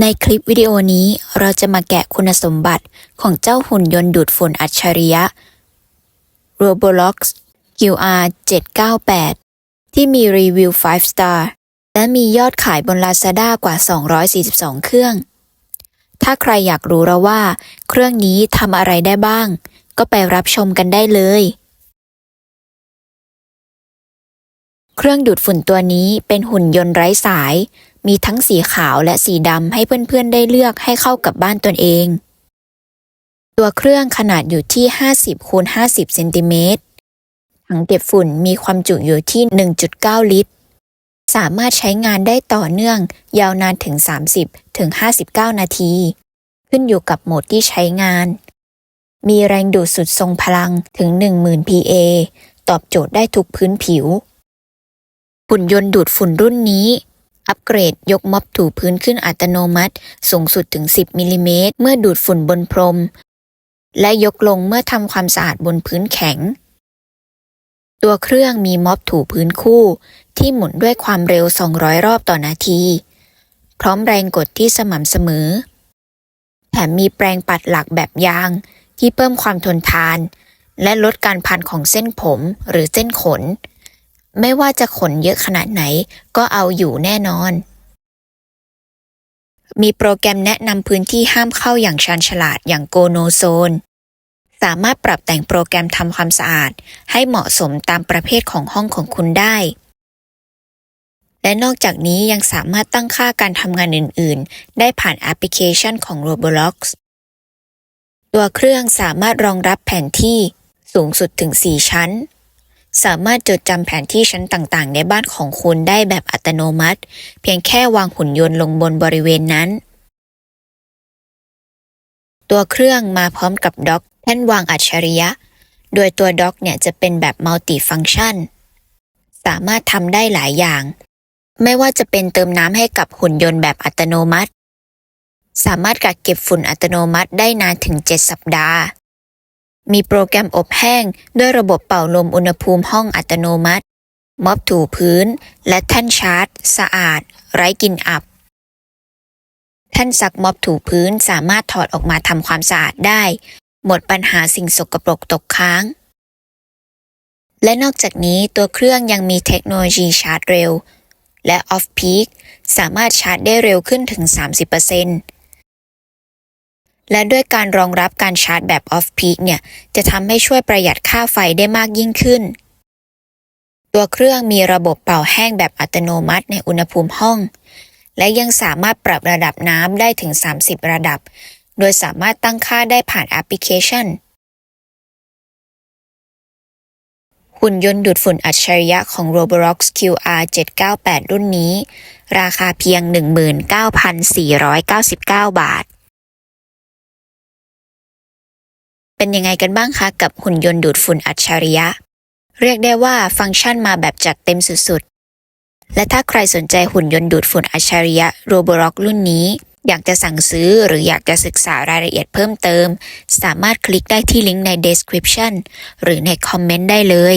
ในคลิปวิดีโอนี้เราจะมาแกะคุณสมบัติของเจ้าหุ่นยนต์ดูดฝุ่นอัจฉริยะ Roblox QR 798 ที่มีรีวิว 5 star และมียอดขายบน Lazada กว่า 242 เครื่อง ถ้าใครอยากรู้แล้วว่า เครื่องนี้ทำอะไรได้บ้าง ก็ไปรับชมกันได้เลย เครื่องดูดฝุ่นตัวนี้เป็นหุ่นยนต์ไร้สาย มีทั้งสีขาวและสีดำให้เพื่อนๆได้เลือกให้เข้ากับบ้านตนเอง ตัวเครื่องขนาดอยู่ที่ 50คูณ50เซนติเมตรถังเก็บฝุ่นมีความจุอยู่ที่ 1.9 ลิตร สามารถใช้งานได้ต่อเนื่องยาวนานถึง 30ถึง59 นาที ขึ้นอยู่กับโหมดที่ใช้งาน มีแรงดูดสุดทรงพลังถึง 10,000 PA ตอบโจทย์ได้ทุกพื้นผิวหุ่นยนต์ดูดฝุ่นรุ่นนี้ อัปเกรดยกม็อบถูพื้นขึ้นอัตโนมัติ สูงสุดถึง 10มิลลิเมตรเมื่อดูดฝุ่นบนพรม และยกลงเมื่อทำความสะอาดบนพื้นแข็ง ตัวเครื่องมีม็อบถูพื้นคู่ ที่หมุนด้วยความเร็ว 200 รอบต่อนาที พร้อมแรงกดที่สม่ำเสมอ แถมมีแปรงปัดหลักแบบยาง ที่เพิ่มความทนทาน และลดการพันของเส้นผมหรือเส้นขน ไม่ว่าจะขนเยอะขนาดไหน ก็เอาอยู่แน่นอน มีโปรแกรมแนะนำพื้นที่ห้ามเข้าอย่างชาญฉลาดอย่างโกโนโซน สามารถปรับแต่งโปรแกรมทำความสะอาด ให้เหมาะสมตามประเภทของห้องของคุณได้ และนอกจากนี้ยังสามารถตั้งค่าการทำงานอื่น ๆ ได้ผ่านแอปพลิเคชันของ Roblox ตัวเครื่องสามารถรองรับแผนที่สูงสุดถึง 4 ชั้น สามารถจดจำแผนที่ชั้นต่างๆ ในบ้านของคุณได้แบบอัตโนมัติ เพียงแค่วางหุ่นยนต์ลงบนบริเวณนั้น ตัวเครื่องมาพร้อมกับด็อกแท่นวางอัจฉริยะ โดยตัวด็อกเนี่ยจะเป็นแบบมัลติฟัง c t ชัน สามารถทำได้หลายอย่าง ไม่ว่าจะเป็นเติมน้ำให้กับหุ่นยนต์แบบอัตโนมัติ สามารถกักเก็บฝุ่นอัตโนมัติได้นานถึง 7 สัปดาห์ มีโปรแกรมอบแห้ง ด้วยระบบเป่าลมอุณหภูมิห้องอัตโนมัติ ม็อบถูพื้น และแท่นชาร์จ สะอาด ไร้กลิ่นอับ แท่นซักม็อบถูพื้นสามารถถอดออกมาทำความสะอาดได้ หมดปัญหาสิ่งสกปรกตกค้าง และนอกจากนี้ตัวเครื่องยังมีเทคโนโลยีชาร์จเร็ว และ Off Peak สามารถชาร์จได้เร็วขึ้นถึง 30% และด้วยการรองรับการชาร์จแบบ Off Peak เนี่ยจะทำให้ช่วยประหยัดค่าไฟได้มากยิ่งขึ้น ตัวเครื่องมีระบบเป่าแห้งแบบอัตโนมัติในอุณหภูมิห้อง และยังสามารถปรับระดับน้ำได้ถึง 30 ระดับ โดยสามารถตั้งค่าได้ผ่านแอปพลิเคชัน หุ่นยนต์ดูดฝุ่นอัจฉริยะของ Roblox QR 798 รุ่นนี้ ราคาเพียง 19,499 บาท เป็นยังไงกันบ้างคะกับหุ่นยนต์ดูดฝุ่นอัจฉริยะ เรียกได้ว่าฟังก์ชันมาแบบจัดเต็มสุดๆ และถ้าใครสนใจหุ่นยนต์ดูดฝุ่นอัจฉริยะโรบล็อกรุ่นนี้ อยากจะสั่งซื้อหรืออยากจะศึกษารายละเอียดเพิ่มเติม สามารถคลิกได้ที่ลิงก์ใน description หรือในคอมเมนต์ได้เลย